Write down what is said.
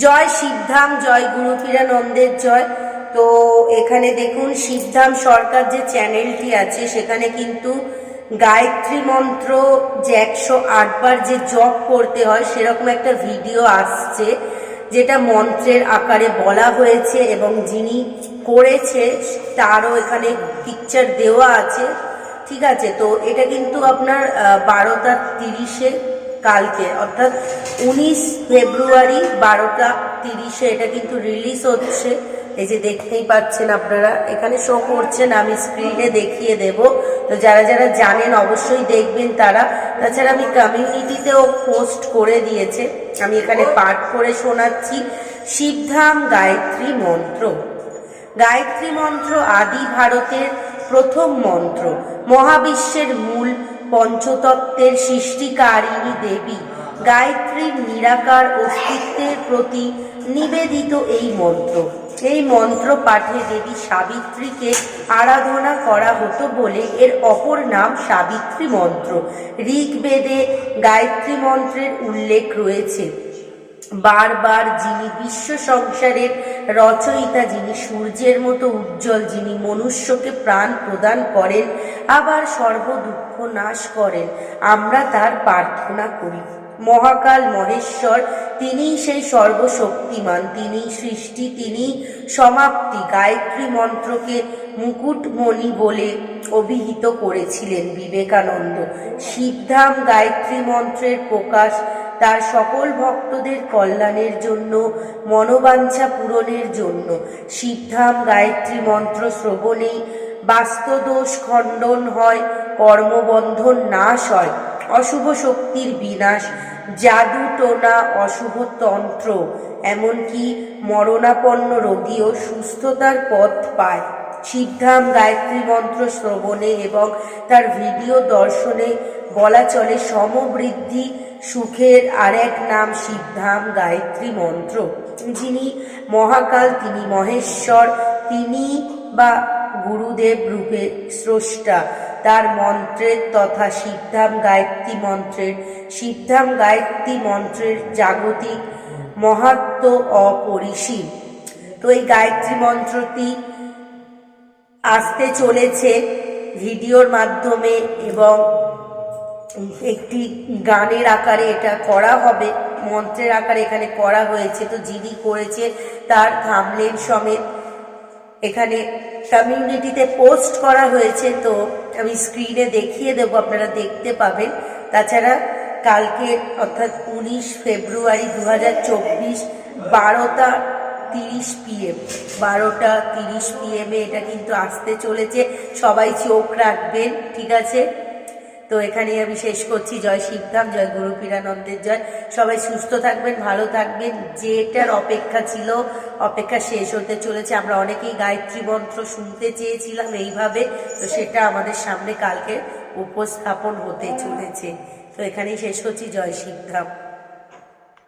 জয় শিবধাম, জয় গুরুপীরানন্দের জয়। তো এখানে দেখুন, শিবধাম সরকার যে চ্যানেলটি আছে, সেখানে কিন্তু গায়ত্রী মন্ত্র যে একশো আটবার যে জপ করতে হয়, সেরকম একটা ভিডিও আসছে, যেটা মন্ত্রের আকারে বলা হয়েছে এবং যিনি করেছে, তারও এখানে পিকচার দেওয়া আছে। ঠিক আছে, তো এটা কিন্তু আপনার বারোটা তিরিশে কালকে, অর্থাৎ উনিশ ফেব্রুয়ারি বারোটা তিরিশে এটা কিন্তু রিলিজ হচ্ছে। এই যে দেখতেই পাচ্ছেন আপনারা, এখানে শো করছেন, আমি স্ক্রিনে দেখিয়ে দেব। তো যারা যারা জানেন অবশ্যই দেখবেন তারা। তাছাড়া আমি কমিউনিটিতেও পোস্ট করে দিয়েছে। আমি এখানে পাঠ করে শোনাচ্ছি। শিবধাম গায়ত্রী মন্ত্র। গায়ত্রী মন্ত্র আদি ভারতের প্রথম মন্ত্র। মহাবিশ্বের মূল পঞ্চতত্ত্বের সৃষ্টিকারিণী দেবী গায়ত্রীর নিরাকার অস্তিত্বের প্রতি নিবেদিত এই মন্ত্র। এই মন্ত্র পাঠে দেবী সাবিত্রীকে আরাধনা করা হতো বলে এর অপর নাম সাবিত্রী মন্ত্র। ঋগ্বেদে গায়ত্রী মন্ত্রের উল্লেখ রয়েছে। বারবার যিনি বিশ্ব সংসারের রচয়িতা, যিনি সূর্যের মতো উজ্জ্বল, যিনি মনুষ্যকে প্রাণ প্রদান করেন, আবার সর্ব দুঃখ নাশ করেন, আমরা তার প্রার্থনা করি। মহাকাল মহেশ্বর, তিনিই সেই সর্বশক্তিমান তিনি সৃষ্টি তিনি সমাপ্তি। গায়ত্রী মন্ত্রকে মুকুটমণি বলে অভিহিত করেছিলেন বিবেকানন্দ। শিবধাম গায়ত্রী মন্ত্রের প্রকাশ তার সকল ভক্তদের কল্যাণের জন্য, মনোবাঞ্ছা পূরণের জন্য। শিবধাম গায়ত্রী মন্ত্র শ্রবণেই বাস্তুদোষ খণ্ডন হয়, কর্মবন্ধন নাশ হয়। অশুভ শক্তির বিনাশ জাদু টোনা অশুভ তন্ত্র, এমনকি মরণাপন্ন রোগীও সুস্থতার পথ পায়। শিবধাম গায়ত্রী মন্ত্র শ্রবণে এবং তার ভিডিও দর্শনে বলা চলে সমবৃদ্ধি সুখের আরেক নাম শিবধাম গায়ত্রী মন্ত্র। যিনি মহাকাল, তিনি মহেশ্বর, তিনি বা গুরুদেব রূপে স্রষ্টা। তার মন্ত্রের তথা শিবধাম গায়ত্রী মন্ত্রের, শিবধাম গায়ত্রী মন্ত্রের জাগতিক মহাত্ম অপরিসীম। তো এই গায়ত্রী মন্ত্রটি আসতে চলেছে ভিডিওর মাধ্যমে এবং একটি গানের আকারে এটা করা হবে, মন্ত্রের আকারে এখানে করা হয়েছে, তো যিনি করেছে তার থামলেন সমেত। এখানে কমিউনিটিতে পোস্ট করা হয়েছে, তো আমি স্ক্রিনে দেখিয়ে দেবো, আপনারা দেখতে পাবেন। তাছাড়া কালকে, অর্থাৎ উনিশ ফেব্রুয়ারি দু হাজার চব্বিশ, বারোটা তিরিশ পিএম বারোটা তিরিশ পিএমে এটা কিন্তু আসতে চলেছে। সবাই চোখ রাখবেন, ঠিক আছে? তো এখানেই আমি শেষ করছি। জয় শিবধাম, জয় গুরু পীরানন্দের জয়। সবাই সুস্থ থাকবেন, ভালো থাকবেন। যেটার অপেক্ষা ছিল, অপেক্ষা শেষ হতে চলেছে। আমরা অনেকেই গায়ত্রী মন্ত্র শুনতে চেয়েছিলাম এইভাবে, তো সেটা আমাদের সামনে কালকে উপস্থাপন হতে চলেছে। তো এখানেই শেষ করছি। জয় শিবধাম।